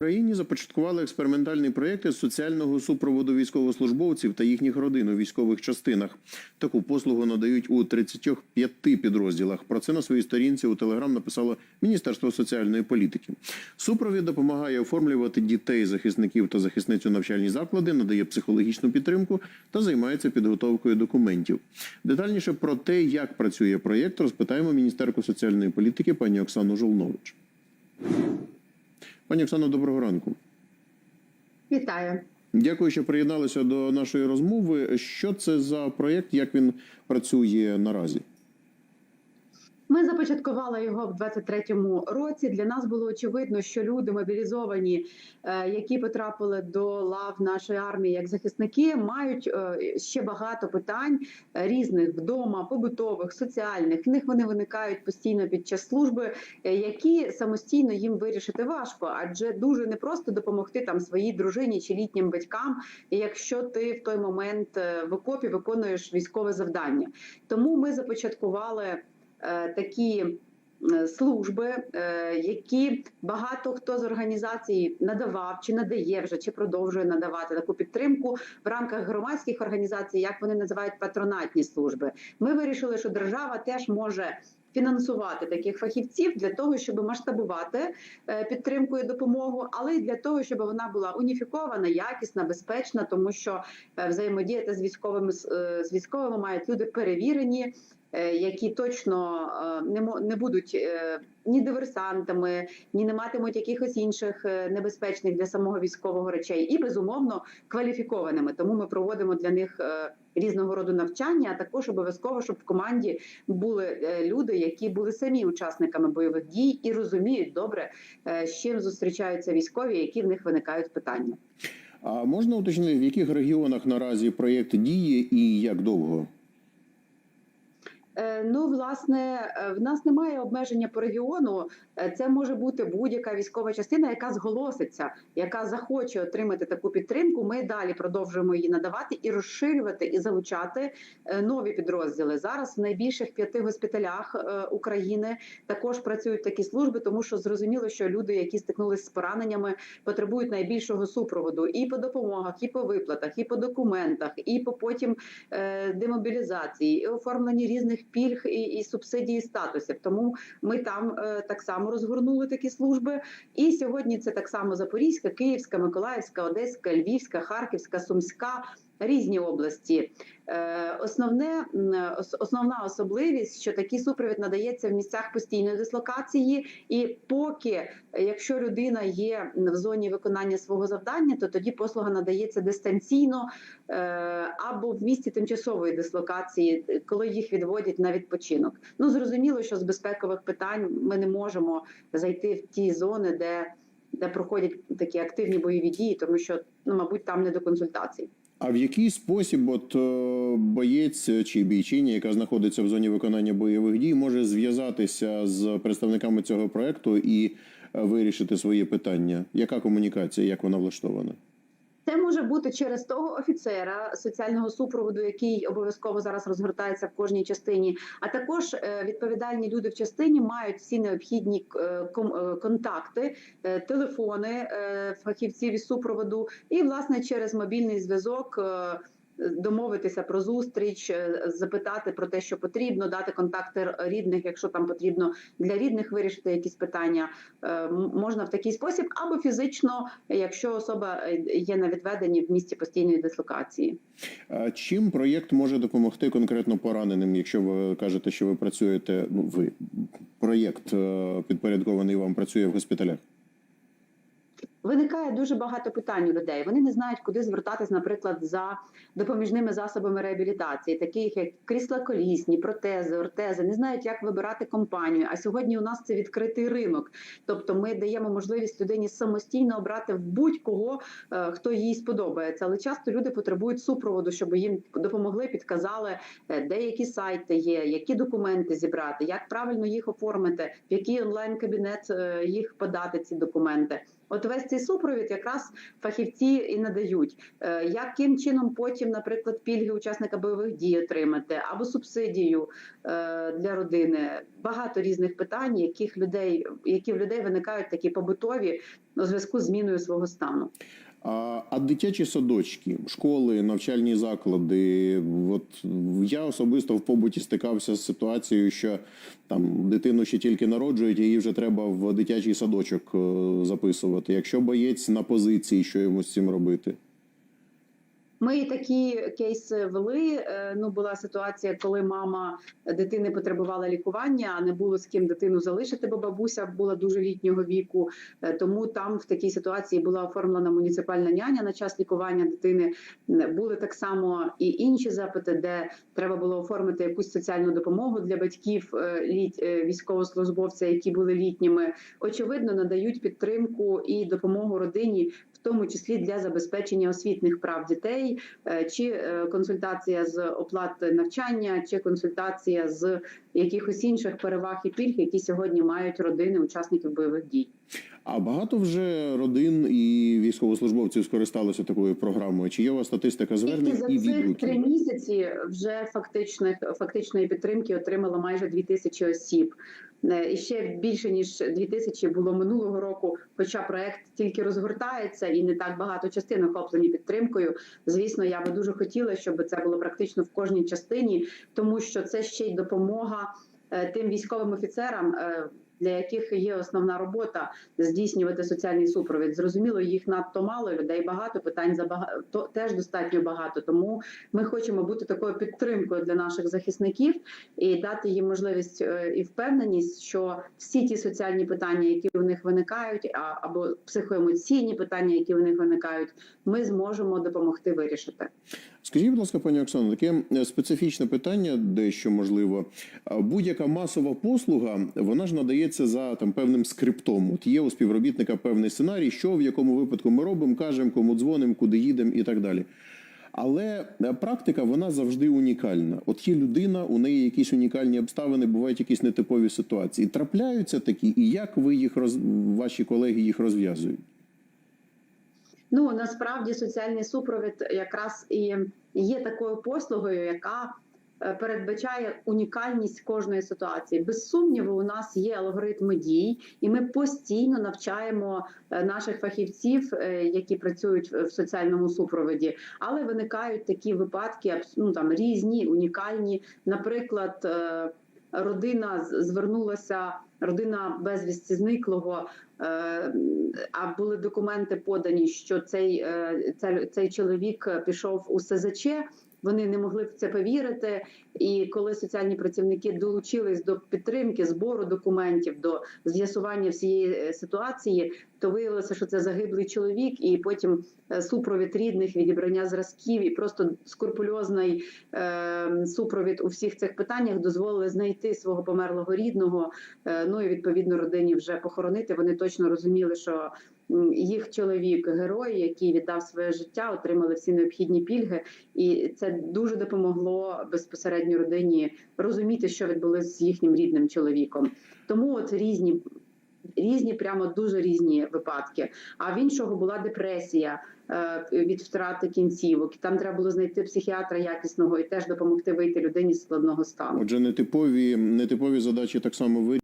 В Україні започаткували експериментальний проєкт із соціального супроводу військовослужбовців та їхніх родин у військових частинах. Таку послугу надають у 35 підрозділах. Про це на своїй сторінці у Телеграм написало Міністерство соціальної політики. Супровід допомагає оформлювати дітей, захисників та захисниць у навчальні заклади, надає психологічну підтримку та займається підготовкою документів. Детальніше про те, як працює проєкт, розпитаємо міністерку соціальної політики пані Оксану Жолнович. Пані Оксано, доброго ранку. Вітаю. Дякую, що приєдналися до нашої розмови. Що це за проєкт, як він працює наразі? Ми започаткували його в 23-му році. Для нас було очевидно, що люди мобілізовані, е, які потрапили до лав нашої армії як захисники, мають е, ще багато питань е, різних вдома, побутових, соціальних. В них вони виникають постійно під час служби, які самостійно їм вирішити важко, адже дуже непросто допомогти там своїй дружині чи літнім батькам, якщо ти в той момент в окопі виконуєш військове завдання. Тому ми започаткували такі е, служби, е, які багато хто з організацій надавав чи надає вже, чи продовжує надавати таку підтримку в рамках громадських організацій, як вони називають патронатні служби. Ми вирішили, що держава теж може. Фінансувати таких фахівців для того, щоб масштабувати е, підтримку і допомогу, але й для того, щоб вона була уніфікована, якісна, безпечна, тому що е, взаємодіяти з військовими з е, військовими мають люди перевірені, які точно не будуть ні диверсантами, ні не матимуть якихось інших небезпечних для самого військового речей, і безумовно кваліфікованими. Тому ми проводимо для них різного роду навчання. А також обов'язково, щоб в команді були е, люди, які були самі учасниками бойових дій і розуміють добре, е, з чим зустрічаються військові, які в них виникають питання. А можна уточнити, в яких регіонах наразі проєкт діє і як довго? Е, Ну, власне, е, в нас немає обмеження по регіону. Е, Це може бути будь-яка військова частина, яка зголоситься, яка захоче отримати таку підтримку. Ми далі продовжуємо її надавати і розширювати і залучати нові підрозділи. Зараз в найбільших п'яти госпіталях України також працюють такі служби, тому що зрозуміло, що люди, які стикнулися з пораненнями, потребують найбільшого супроводу і по допомогах, і по виплатах, і по документах, і по потім демобілізації, і оформленні різних пільг і, і субсидій статусів. Тому ми там е, так само розгорнули такі служби. І сьогодні це так само Запорізька, Київська, Миколаївська, Одеська, Львівська, Харківська, Сумська. Різні області. Е, Основне основна особливість, що такий супровід надається в місцях постійної дислокації, і поки, е, якщо людина є в зоні виконання свого завдання, то тоді послуга надається дистанційно е, або в місці тимчасової дислокації, коли їх відводять на відпочинок. Ну зрозуміло, що з безпекових питань ми не можемо зайти в ті зони, де, де проходять такі активні бойові дії, тому що ну, мабуть, там не до консультацій. А в який спосіб от е, боєць чи бійчиня, яка знаходиться в зоні виконання бойових дій, може зв'язатися з представниками цього проекту і е, вирішити свої питання? Яка комунікація, як вона влаштована? Може бути через того офіцера соціального супроводу, який обов'язково зараз розгортається в кожній частині. А також е, відповідальні люди в частині мають всі необхідні е, е, контакти, телефони фахівців із супроводу, і власне через мобільний зв'язок. Домовитися про зустріч, е, запитати про те, що потрібно, дати контакти рідних, якщо там потрібно для рідних вирішити якісь питання, е, можна в такий спосіб, або фізично, якщо особа е, є на відведенні в місці постійної дислокації. Чим проєкт може допомогти конкретно пораненим, якщо ви кажете, що ви працюєте? Ну, ви проєкт підпорядкований вам працює в госпіталях? Виникає дуже багато питань у людей. Вони не знають, куди звертатись, наприклад, за допоміжними засобами реабілітації, таких як крісла колісні, протези, ортези, не знають, як вибирати компанію. А сьогодні у нас це відкритий ринок. Тобто, ми даємо можливість людині самостійно обрати в будь-кого, е, хто їй сподобається. Але часто люди потребують супроводу, щоб їм допомогли, підказали, е, де які сайти є, які документи зібрати, як правильно їх оформити, в який онлайн кабінет е, їх подати ці документи. От весь цей супровід якраз фахівці і надають. Е, Яким чином потім, наприклад, пільги учасника бойових дій отримати або субсидію е, для родини? Багато різних питань, яких людей, які в людей виникають такі побутові, у зв'язку з зміною свого стану. А, дитячі садочки, школи, навчальні заклади. От я особисто в побуті стикався з ситуацією, що там дитину ще тільки народжують, її вже треба в дитячий садочок е, записувати. Якщо боєць на позиції, що йому з цим робити? Ми такі кейси вели. Е, Ну була ситуація, коли мама дитини потребувала лікування, а не було з ким дитину залишити, бо бабуся була дуже літнього віку. Е, Тому там в такій ситуації була оформлена муніципальна няня на час лікування дитини. Були так само і інші запити, де треба було оформити якусь соціальну допомогу для батьків е, військовослужбовця, які були літніми. Очевидно, надають підтримку і допомогу родині, в тому числі для забезпечення освітних прав дітей, е, чи е, консультація з оплати навчання, чи консультація з якихось інших переваг і пільг, які сьогодні мають родини учасників бойових дій. А багато вже родин і військовослужбовців скористалися такою програмою. Чи є у вас статистика Тільки звернень за і цих три місяці вже фактичних фактичної підтримки отримало майже дві тисячі осіб. Е, ще більше ніж дві тисячі було минулого року. Хоча проект тільки розгортається і не так багато частин охоплені підтримкою. Звісно, я би дуже хотіла, щоб це було практично в кожній частині, тому що це ще й допомога е, тим військовим офіцерам. Для яких є основна робота здійснювати соціальний супровід, зрозуміло, їх надто мало, людей багато, питань забагато теж достатньо багато. Тому ми хочемо бути такою підтримкою для наших захисників і дати їм можливість е, і впевненість, що всі ті соціальні питання, які у них виникають, або психоемоційні питання, які у них виникають, ми зможемо допомогти вирішити. Скажіть, будь ласка, пані Оксано, таке е, специфічне питання, дещо можливо. Будь-яка масова послуга, вона ж надається за там певним скриптом. От є у співробітника певний сценарій, що в якому випадку ми робимо, кажемо, кому дзвонимо, куди їдемо і так далі. Але е, практика вона завжди унікальна. От є людина, у неї якісь унікальні обставини, бувають якісь нетипові ситуації. Трапляються такі, і як ви їх роз... ваші колеги їх розв'язують? Ну насправді соціальний супровід якраз і є такою послугою, яка передбачає унікальність кожної ситуації. Без сумніву, у нас є алгоритми дій, і ми постійно навчаємо е, наших фахівців, е, які працюють в соціальному супроводі. Але виникають такі випадки, ну там різні, унікальні. Наприклад, е, родина звернулася. Родина безвісті зниклого, е, а були документи подані, що е, цей, цей чоловік пішов у СЗЧ. Вони не могли в це повірити. І коли соціальні працівники долучились до підтримки збору документів, до з'ясування всієї е, ситуації, то виявилося, що це загиблий чоловік, і потім е, супровід рідних, відібрання зразків і просто скрупульозний е, супровід у всіх цих питаннях дозволили знайти свого померлого рідного. Ну і відповідно родині вже похоронити. Вони точно розуміли, що їх чоловік герой, який віддав своє життя, отримали всі необхідні пільги, і це дуже допомогло безпосередньо родині розуміти, що відбулося з їхнім рідним чоловіком. Тому от різні. Різні, прямо дуже різні випадки. А в іншого була депресія е, від втрати кінцівок. Там треба було знайти психіатра якісного і теж допомогти вийти людині з складного стану. Отже, нетипові, нетипові задачі так само ви